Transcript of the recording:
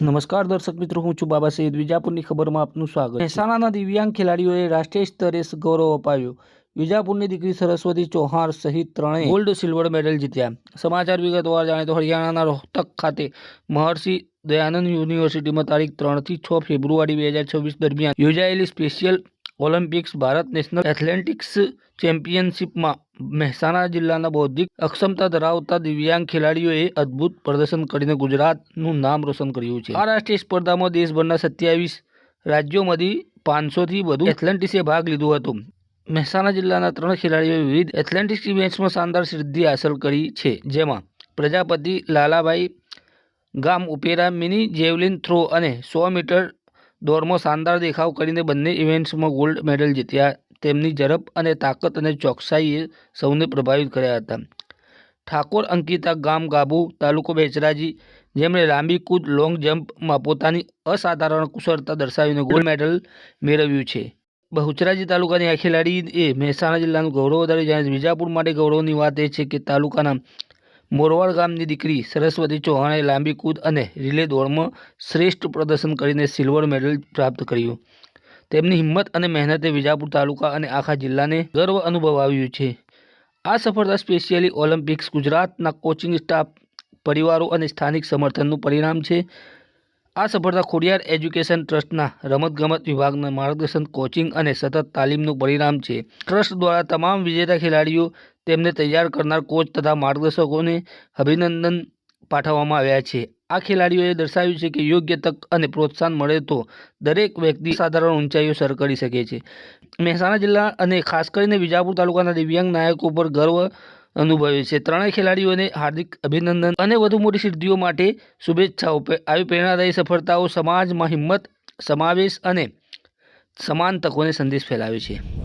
નમસ્કાર દર્શક મિત્રો, હું છું બાબા સૈયદ વિજાપુરની ખબરમાં આપનું સ્વાગત મહેસાણાના દિવ્યાંગ ખેલાડીઓએ રાષ્ટ્રીય સ્તરે ગૌરવ અપાવ્યું. વિજાપુરની દીકરી સરસ્વતી ચૌહાણ સહિત ત્રણેય ગોલ્ડ, સિલ્વર મેડલ જીત્યા. સમાચાર વિગતવાર જાણે તો હરિયાણાના રોહતક ખાતે મહર્ષિ દયાનંદ યુનિવર્સિટીમાં તારીખ ત્રણથી છ ફેબ્રુઆરી બે હજાર છવ્વીસ દરમિયાન યોજાયેલી special Olympics Bharat national athletics ચેમ્પિયનશિપમાં Mehsana જિલ્લાના બૌદ્ધિક અક્ષમતા ધરાવતા દિવ્યાંગ ખેલાડીઓએ અદ્ભુત પ્રદર્શન કરીને ગુજરાતનું નામ રોશન કર્યું છે. આ રાષ્ટ્રીય સ્પર્ધામાં દેશભરના સત્યાવીસ રાજ્યોમાંથી પાંચસોથી વધુ એથ્લેટિક્સે ભાગ લીધો હતો. મહેસાણા જિલ્લાના ત્રણ ખેલાડીઓએ વિવિધ એથ્લેટિક્સ ઇવેન્ટ્સમાં શાનદાર સિદ્ધિ હાંસલ કરી છે, જેમાં પ્રજાપતિ લાલાભાઈ ગામ, ઉપેરા મિની જેવલિન થ્રો અને સો મીટર દોડમાં શાનદાર દેખાવ કરીને બંને ઇવેન્ટ્સમાં ગોલ્ડ મેડલ જીત્યા. તેમની ઝડપ અને તાકાત અને ચોકસાઈએ સૌને પ્રભાવિત કર્યા હતા. ઠાકોર અંકિતા ગામ ગાબુ તાલુકો બેચરાજી, જેમણે લાંબી કૂદ, લોંગ જમ્પમાં પોતાની અસાધારણ કુશળતા દર્શાવીને ગોલ્ડ મેડલ મેળવ્યું છે. બહુચરાજી તાલુકાની આ ખેલાડીએ મહેસાણા જિલ્લાનું ગૌરવ વધાર્યું જ્યારે વિજાપુર માટે ગૌરવની વાત એ છે કે તાલુકાના મોરવાડ ગામની દીકરી સરસ્વતી ચૌહાણે લાંબી કૂદ અને રિલે દોડમાં શ્રેષ્ઠ પ્રદર્શન કરીને સિલ્વર મેડલ પ્રાપ્ત કર્યું. તેમની હિંમત અને મહેનતે વિજાપુર તાલુકા અને આખા જિલ્લાને ગર્વ અનુભવાવ્યું છે. આ સફળતા સ્પેશિયલી ઓલિમ્પિક્સ ગુજરાતના કોચિંગ સ્ટાફ, પરિવારો અને સ્થાનિક સમર્થનનું પરિણામ છે. આ સફળતા ખોડિયાર એજ્યુકેશન ટ્રસ્ટના રમતગમત વિભાગના માર્ગદર્શન, કોચિંગ અને સતત તાલીમનું પરિણામ છે. ટ્રસ્ટ દ્વારા તમામ વિજેતા ખેલાડીઓ તેમને તૈયાર કરનાર કોચ તથા માર્ગદર્શકોને અભિનંદન પાઠવવામાં આવ્યા છે. આ ખેલાડીઓએ દર્શાવ્યું છે કે યોગ્ય તક અને પ્રોત્સાહન મળે તો દરેક વ્યક્તિ સાધારણ ઊંચાઈઓ સર કરી શકે છે. મહેસાણા જિલ્લા અને ખાસ કરીને વિજાપુર તાલુકાના દિવ્યાંગ નાયકો પર ગર્વ અનુભવે છે. ત્રણેય ખેલાડીઓને હાર્દિક અભિનંદન અને વધુ મોટી સિદ્ધિઓ માટે શુભેચ્છાઓ આવી પ્રેરણાદાયી સફળતાઓ સમાજમાં હિંમત, સમાવેશ અને સમાન તકોને સંદેશ ફેલાવે છે.